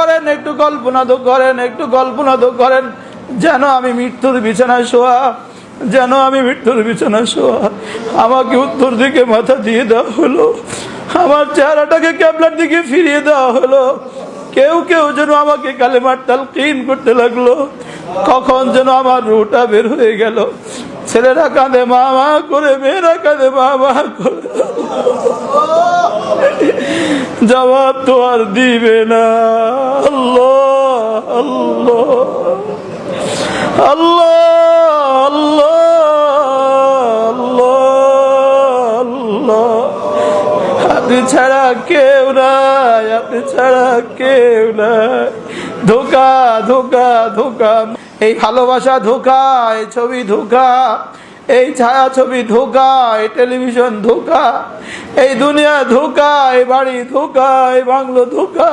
করেন, একটু কল্পনা তো করেন, একটু কল্পনা তো করেন, যেন আমি মৃত্যুর বিছানায় শোয়া, যেন আমি মৃত্যুর বিছানায় শোয়া। আমাকে উত্তর দিকে মাথা দিয়ে দেওয়া হলো। আমার চেহারাটাকে ক্যাবলার দিকে ফিরিয়ে দেওয়া হলো। কেউ কেউ যেন আমাকে কালেমার তাল ক্লিন করতে লাগল। কখন যেন আমার রুটা বের হয়ে গেল। ছেলেরা কাঁদে, মা মা করে, মেয়েরা কাঁদে, মা মা করে। জবাব তো আর দিবে না। আল্লাহ আল্লাহ। আল্লাহ আল্লাহ আল্লাহ। আপনি ছাড়া কেউ নাই আপনি ছাড়া কেউ নাই। ধোকা ধোকা ধোকা। এই ভালোবাসা ধোকা, এই ছবি ধোকা। এই ছায়া ছবি ধোকা, এই টেলিভিশন ধোকা, এই দুনিয়া ধোকা, এই বাড়ি ধোকা, এই বাংলো ধোকা।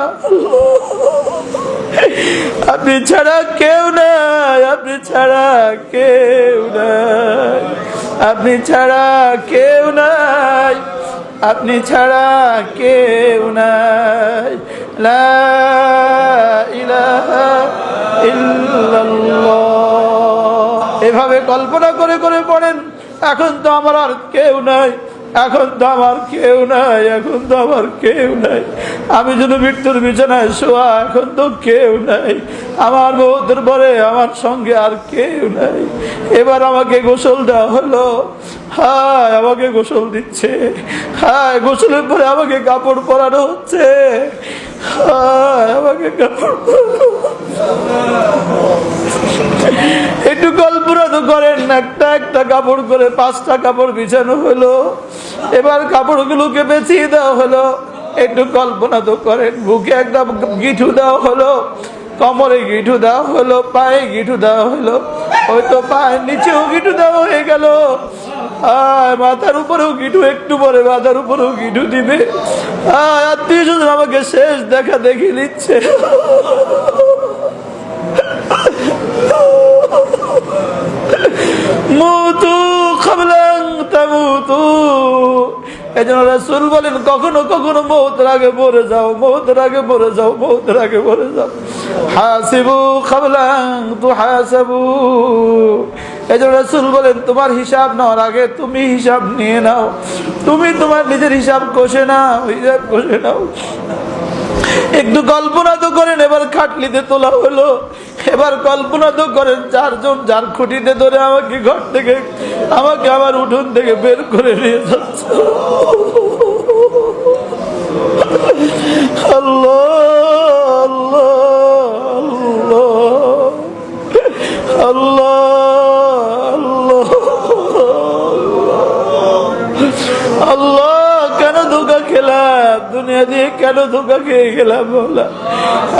আপনি ছাড়া কেউ নাই, আপনি ছাড়া কেউ নাই। আপনি ছাড়া কেউ নাই, আপনি ছাড়া কেউ নাই। লা ইলাহা এভাবে কল্পনা করে করে পড়েন, এখন তো আমার আর কেউ নাই, এখন তো আমার কেউ নাই, এখন তো আমার কেউ নাই। আমি যদি মৃত্যুর বিছানায় শোয়া, এখন তো কেউ নাই। আমার বউদের পরে আমার সঙ্গে আর কেউ নাই। এবার আমাকে গোসল দেওয়া হলো, হায়, আমাকে গোসল দিচ্ছে, হায়, গোসলের পরে আমাকে কাপড় পরানো হচ্ছে, হায়, আমাকে কাপড় পরানো একটু কল্পনা তো করেন, একটা একটা কাপড় করে পাঁচটা কাপড় বিছানো হলো। এবার কাপড়গুলোকে বেছিয়ে দেওয়া হলো। একটু কল্পনা তো করেন, বুকে একটা গিঠু দেওয়া হলো, কমরে গিঠু দেওয়া হলো, পায়ে গিঠু দেওয়া হলো, ওই তো পায়ের নিচেও গিঠু দেওয়া হয়ে গেল। আয়, মাথার উপরেও গিঠু, একটু পরে মাথার উপরেও গিঠু দিবে। আত্মীয় স্বজন আমাকে শেষ দেখা দেখি নিচ্ছে। মুতু খাবলাং তামুতু এজন্য রাসূল বলেন, কখনো কখনো মৌতের আগে মরে যাও, মৌতের আগে মরে যাও, মৌতের আগে মরে যাও। হাসিবু খাবলাং তু হাসাবু এজন্য রাসূল বলেন, তোমার হিসাব নেওয়ার আগে তুমি হিসাব নিয়ে নাও। তুমি তোমার নিজের হিসাব কষে নাও, হিসাব কষে নাও। একটু কল্পনা তো করেন, এবার খাটলিতে তোলা হলো। এবার কল্পনা তো করেন, চারজন যার খুঁটিতে ধরে আমাকে ঘর থেকে, আমাকে আবার উঠোন থেকে বের করে নিয়ে যাচ্ছে। আল্লাহ! দিয়ে কেন ধোকা খেয়ে গেলাম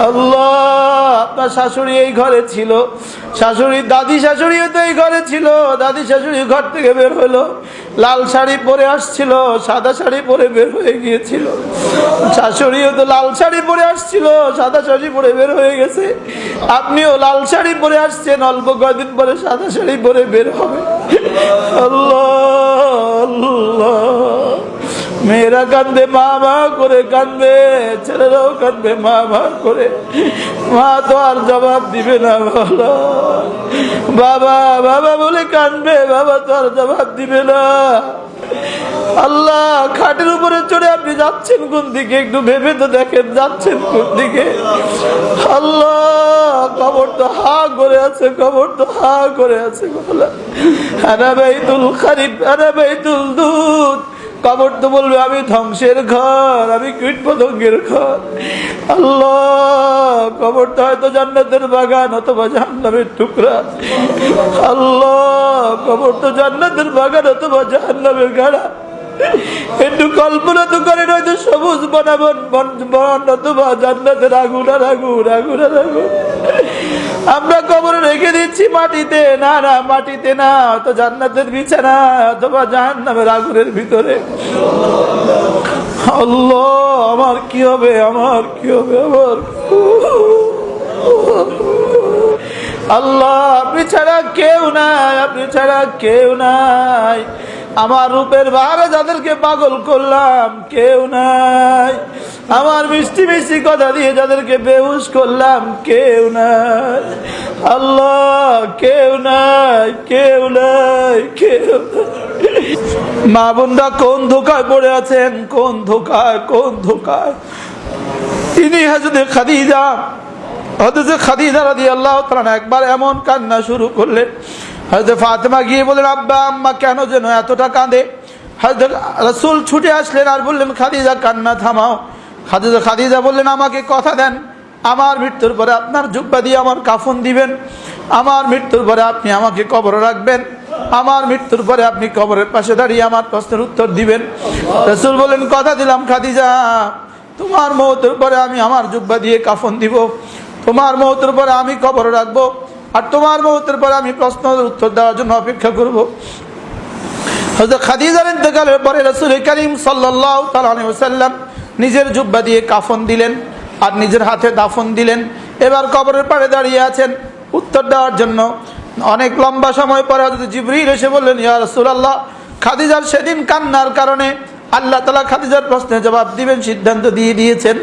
আল্লাহ, আপনার শাশুড়ি এই ঘরে ছিল। শাশুড়ি দাদি শাশুড়িও তো এই ঘরে ছিল। দাদি শাশুড়ি ঘর থেকে বের হলো। লাল শাড়ি পরে আসছিল, সাদা শাড়ি পরে বের হয়ে গিয়েছিল। শাশুড়িও তো লাল শাড়ি পরে আসছিল, সাদা শাড়ি পরে বের হয়ে গেছে। আপনিও লাল শাড়ি পরে আসছেন, অল্প কয়দিন পরে সাদা শাড়ি পরে বের হবে। আল্লাহ। মেয়েরা কান্দে, মা মা করে কান্দবে ছেলেরাও কান্দবে মা মা করে। মা তো আর জবাব দিবে না, বলো। বাবা বাবা বলে কান্দবে বাবা তো আর জবাব দিবে না। আল্লাহ, খাটের উপরে চড়ে আপনি যাচ্ছেন কোন দিকে? একটু ভেবে তো দেখেন, যাচ্ছেন কোন দিকে? আল্লাহ, কবর তো হা করে আছে, কবর তো হা করে আছে আনা বাইতুল খারিফ, আনা বাইতুল দুধ। কবর তো বলবে, আমি ধ্বংসের ঘর, আমি কীট পতঙ্গের ঘর। আল্লাহ, কবর তো হয়তো জান্নাতের বাগান, অথবা জাহান্নামের টুকরা। আল্লাহ, কবর তো জান্নাতের বাগান, অথবা জাহান্নামের গাড়া। একটু কল্পনা তো করেন হয়তো সবুজ বনাবন, বন অথবা জান্নাতের আগুন আর আগুন আগুন আমরা কবরে রেখে দিচ্ছি মাটিতে। না না, মাটিতে না তো জান্নাতের বিছানা, অথবা জাহান্নামের আগুনের ভিতরে। আল্লাহ, আমার কি হবে, আমার কি হবে, আমার আল্লাহ, আপনি ছাড়া কেউ নাই, আপনি ছাড়া কেউ নাই। আমার রূপের বাহারে যাদেরকে পাগল করলাম, কেউ নাই। আমার মিষ্টি মিষ্টি কথা দিয়ে যাদেরকে বেহুশ করলাম, কেউ নাই। আল্লাহ, কেউ নাই কেউ নাই, কেউ। মা বোনরা কোন ধোকায় পড়ে আছেন? কোন ধোকায় কোন ধোকায়? তিনি খাদিজা হজরত খাদিজা রাদি আল্লাহ তাআলা একবার এমন কান্না শুরু করলেন। হজরত ফাতেমা গিয়ে বললেন, আব্বা, আম্মা, কেন যেন এতটা কাঁদে? হজরত রসুল ছুটে আসলেন আর বললেন, খাদিজা, কান্না থামাও। খাদিজা খাদিজা বললেন, আমাকে কথা দেন। আমার মৃত্যুর পরে আপনার জুব্বা দিয়ে আমার কাফন দিবেন। আমার মৃত্যুর পরে আপনি আমাকে কবরে রাখবেন। আমার মৃত্যুর পরে আপনি কবরের পাশে দাঁড়িয়ে আমার প্রশ্নের উত্তর দিবেন। রসুল বললেন, কথা দিলাম, খাদিজা। তোমার মৌতের পরে আমি আমার জুব্বা দিয়ে কাফন দিব। তোমার মৌতের পরে আমি কবর রাখব। আর তোমার মৌতের পরে আমি প্রশ্নের উত্তর দেওয়ার জন্য অপেক্ষা করব। খাদিজার ইন্তকালের পরে রসুল করিম সাল্লাহ নিজের জুব্বা দিয়ে কাফন দিলেন আর নিজের হাতে দাফন দিলেন। এবার কবরের পাড়ে দাঁড়িয়ে আছেন। উত্তর দেওয়ার জন্য অনেক লম্বা সময় পরে হয়তো জিবরিল এসে বললেন, ইয়া রসুলাল্লাহ, খাদিজার সেদিন কান্নার কারণে আল্লাহ তালা খাদিজার প্রশ্নের জবাব দিবেন, সিদ্ধান্ত দিয়ে দিয়েছেন।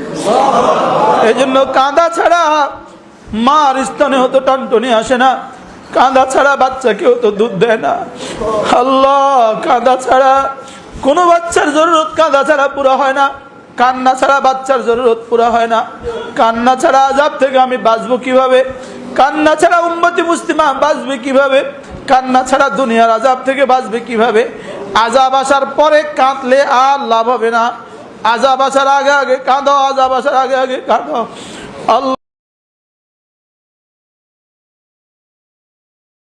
এই জন্য কাঁদা ছাড়া মার স্তনে হতো টনটনি আসে না। কাঁদা ছাড়া বাচ্চা কেউ তো দুধ দেয় না। আল্লাহ, কাঁদা ছাড়া কোনো বাচ্চার জরুরত কাঁদা ছাড়া পুরো হয় না। কান্না ছাড়া বাচ্চার জরুরত পুরো হয় না। কান্না ছাড়া আজাব থেকে আমি বাঁচবো কীভাবে? কান্না ছাড়া উম্মতি মুসলিমা বাঁচবে কীভাবে? কান্না ছাড়া দুনিয়ার আজাব থেকে বাঁচবে কীভাবে? আজাব আসার পরে কাঁদলে আর লাভ হবে না। আজাব আসার আগে আগে কাঁদো আজাব আসার আগে আগে কাঁদো। আল্লাহ